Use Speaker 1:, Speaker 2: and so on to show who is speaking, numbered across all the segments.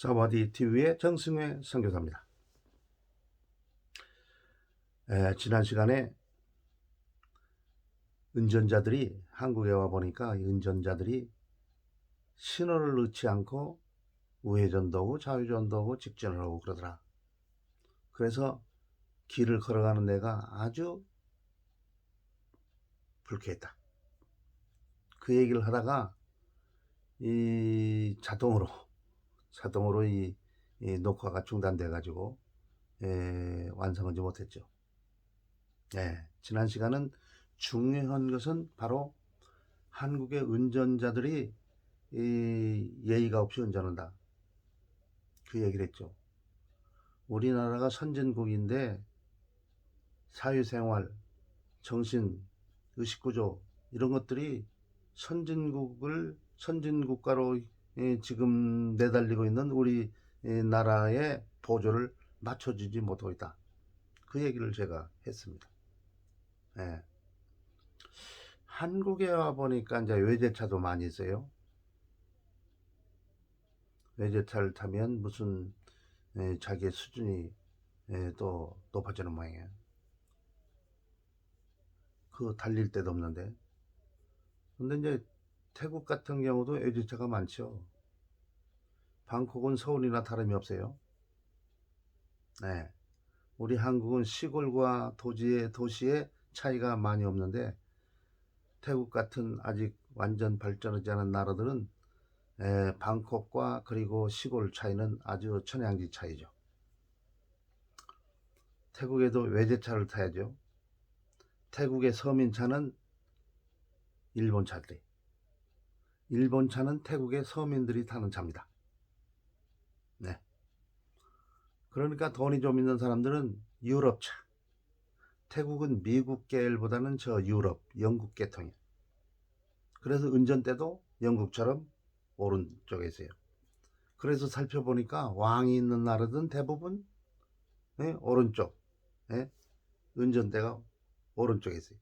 Speaker 1: 사와디 TV의 정승회 선교사입니다. 에, 지난 시간에 운전자들이 한국에 와 보니까 이 운전자들이 신호를 넣지 않고 우회전도 하고 좌회전도 하고 직진을 하고 그러더라. 그래서 길을 걸어가는 내가 아주 불쾌했다. 그 얘기를 하다가 이 자동으로 자동으로 이, 이 녹화가 중단돼 가지고 예, 완성하지 못했죠. 예, 지난 시간은 중요한 것은 바로 한국의 운전자들이 이 예의가 없이 운전한다. 그 얘기를 했죠. 우리나라가 선진국인데 사회생활, 정신, 의식구조 이런 것들이 선진국을 선진국가로 예, 지금 내달리고 있는 우리 예, 나라의 보조를 맞춰주지 못하고 있다. 그 얘기를 제가 했습니다. 예. 한국에 와 보니까 이제 외제차도 많이 있어요. 외제차를 타면 무슨 예, 자기의 수준이 예, 또 높아지는 모양이에요. 그 달릴 데도 없는데. 근데 이제 태국 같은 경우도 외제차가 많죠. 방콕은 서울이나 다름이 없어요. 네. 우리 한국은 시골과 도시의, 도시의 차이가 많이 없는데 태국 같은 아직 완전 발전하지 않은 나라들은 에, 방콕과 그리고 시골 차이는 아주 천양지 차이죠. 태국에도 외제차를 타야죠. 태국의 서민차는 일본 차들이. 일본 차는 태국의 서민들이 타는 차입니다. 네. 그러니까 돈이 좀 있는 사람들은 유럽 차. 태국은 미국 계열보다는 저 유럽, 영국 계통이에요. 그래서 운전대도 영국처럼 오른쪽에 있어요. 그래서 살펴보니까 왕이 있는 나라든 대부분 예, 오른쪽, 예, 운전대가 오른쪽에 있어요.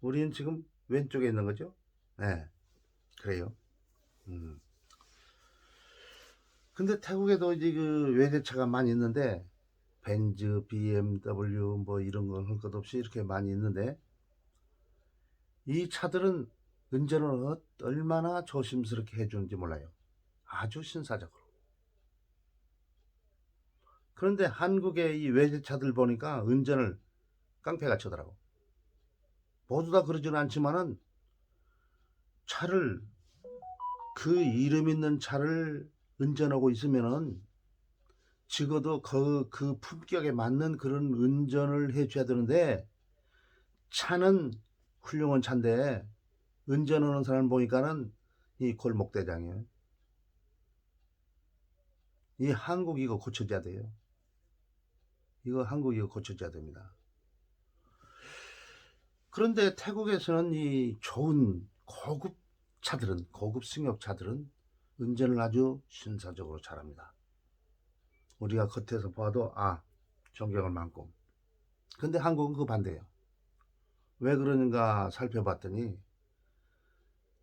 Speaker 1: 우리는 지금 왼쪽에 있는 거죠? 네, 그래요. 음. 근데 태국에도 이제 그 외제차가 많이 있는데 벤즈, BMW 뭐 이런 건 할 것 없이 이렇게 많이 있는데 이 차들은 운전을 어- 얼마나 조심스럽게 해주는지 몰라요. 아주 신사적으로. 그런데 한국의 이 외제차들 보니까 운전을 깡패가 쳐더라고. 모두 다 그러지는 않지만은 차를 그 이름 있는 차를 운전하고 있으면은 적어도 그, 그 품격에 맞는 그런 운전을 해줘야 되는데 차는 훌륭한 차인데 운전하는 사람 보니까는 이 골목대장이에요. 이 한국 이거 고쳐줘야 돼요. 이거 한국 이거 고쳐줘야 됩니다. 그런데 태국에서는 이 좋은 고급 차들은 고급 승용차들은 운전을 아주 신사적으로 잘합니다. 우리가 겉에서 봐도 아 존경할 만큼. 근데 한국은 그 반대예요. 왜 그러는가 살펴봤더니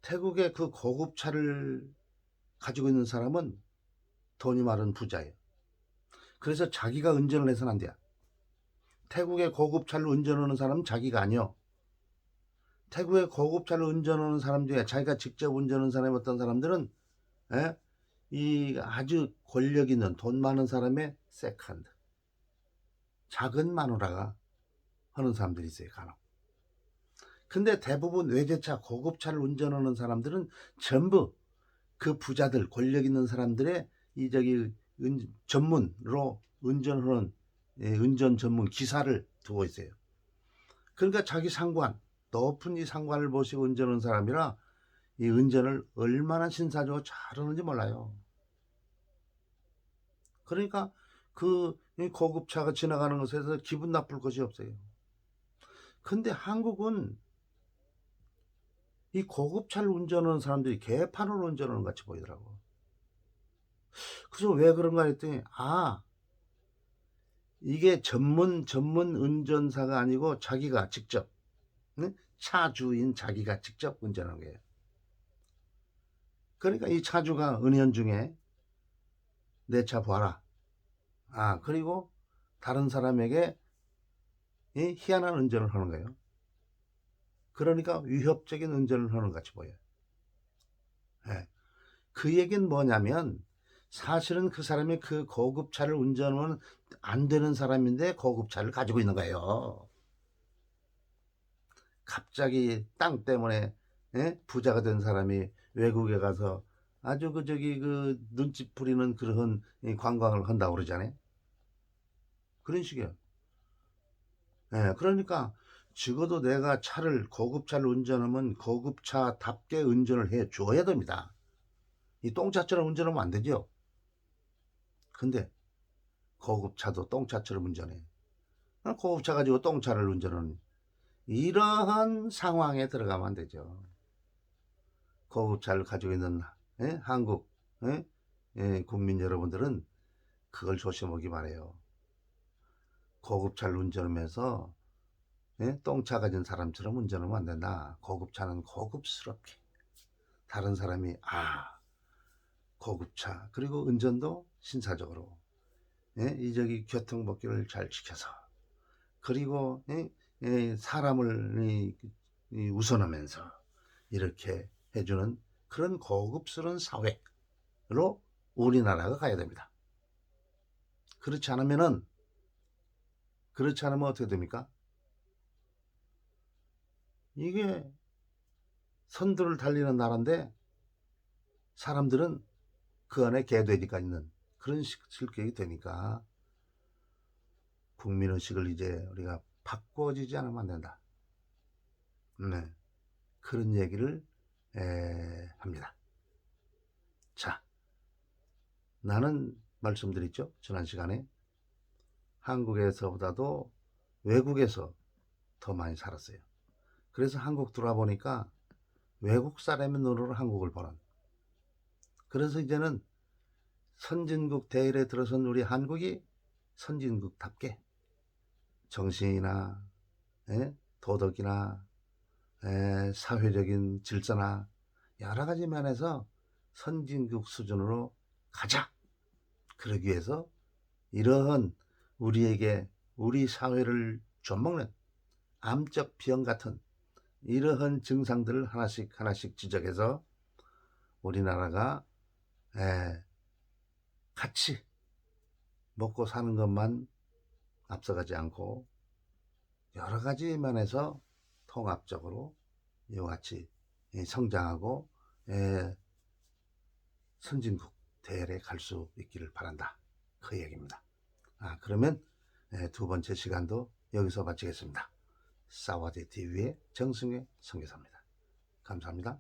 Speaker 1: 태국의 그 고급차를 가지고 있는 사람은 돈이 많은 부자예요. 그래서 자기가 운전을 해서는 안 돼요. 태국의 고급차를 운전하는 사람은 자기가 아니요. 태국의 고급차를 운전하는 사람 중에 자기가 직접 운전하는 사람이 어떤 사람들은 에? 이 아주 권력 있는 돈 많은 사람의 세컨드 작은 마누라가 하는 사람들이 있어요 간혹 근데 대부분 외제차 고급차를 운전하는 사람들은 전부 그 부자들 권력 있는 사람들의 이 저기 은- 전문으로 운전하는 예, 운전 전문 기사를 두고 있어요 그러니까 자기 상관 높은 이 상관을 보시고 운전하는 사람이라 이 운전을 얼마나 신사적으로 잘하는지 몰라요. 그러니까 그이 고급차가 지나가는 것에서 기분 나쁠 것이 없어요. 근데 한국은 이 고급차를 운전하는 사람들이 개판으로 운전하는 것 같이 보이더라고. 그래서 왜 그런가 했더니, 아, 이게 전문, 전문 운전사가 아니고 자기가 직접, 응? 차 주인 자기가 직접 운전한 거예요. 그러니까 이 차주가 은연 중에 내 차 봐라. 아, 그리고 다른 사람에게 이 희한한 운전을 하는 거예요. 그러니까 위협적인 운전을 하는 것 같이 보여요. 예. 그 얘기는 뭐냐면 사실은 그 사람이 그 고급차를 운전하면 안 되는 사람인데 고급차를 가지고 있는 거예요. 갑자기 땅 때문에 예? 부자가 된 사람이 외국에 가서 아주 그 저기 그 눈치 부리는 그런 이 관광을 한다고 그러잖아요. 그런 식이에요. 예, 그러니까 적어도 내가 차를 고급차를 운전하면 고급차답게 운전을 해 줘야 됩니다. 이 똥차처럼 운전하면 안 되죠. 근데 고급차도 똥차처럼 운전해. 아, 고급차 가지고 똥차를 운전하는 이러한 상황에 들어가면 안 되죠. 고급차를 가지고 있는 예? 한국 예? 예, 국민 여러분들은 그걸 조심하기 바래요. 고급차를 운전하면서 예? 똥차 가진 사람처럼 운전하면 안 된다. 고급차는 고급스럽게 다른 사람이 아 고급차 그리고 운전도 신사적으로 예? 이 저기 교통법규를 잘 지켜서 그리고 예? 예, 사람을 우선하면서 이렇게 해주는 그런 고급스러운 사회로 우리나라가 가야 됩니다. 그렇지 않으면은 그렇지 않으면 어떻게 됩니까? 이게 선두를 달리는 나라인데 사람들은 그 안에 개돼지가 있는 그런 식- 실격이 되니까 국민의식을 이제 우리가 바꿔지지 않으면 안 된다. 네. 그런 얘기를 에, 합니다. 자, 나는 말씀드렸죠. 지난 시간에 한국에서보다도 외국에서 더 많이 살았어요. 그래서 한국 들어와 보니까 외국 사람의 눈으로 한국을 보는. 그래서 이제는 선진국 대열에 들어선 우리 한국이 선진국답게 정신이나 예? 도덕이나 에, 사회적인 질서나 여러 가지 면에서 선진국 수준으로 가자. 그러기 위해서 이러한 우리에게 우리 사회를 좀먹는 암적 비형 같은 이러한 증상들을 하나씩 하나씩 지적해서 우리나라가 에, 같이 먹고 사는 것만 앞서가지 않고 여러 가지 면에서 통합적으로 이와 같이 예, 성장하고 에, 선진국 대열에 갈 수 있기를 바란다. 그 얘기입니다. 아, 그러면 에, 두 번째 시간도 여기서 마치겠습니다. 사와디 TV의 정승의 성교사입니다. 감사합니다.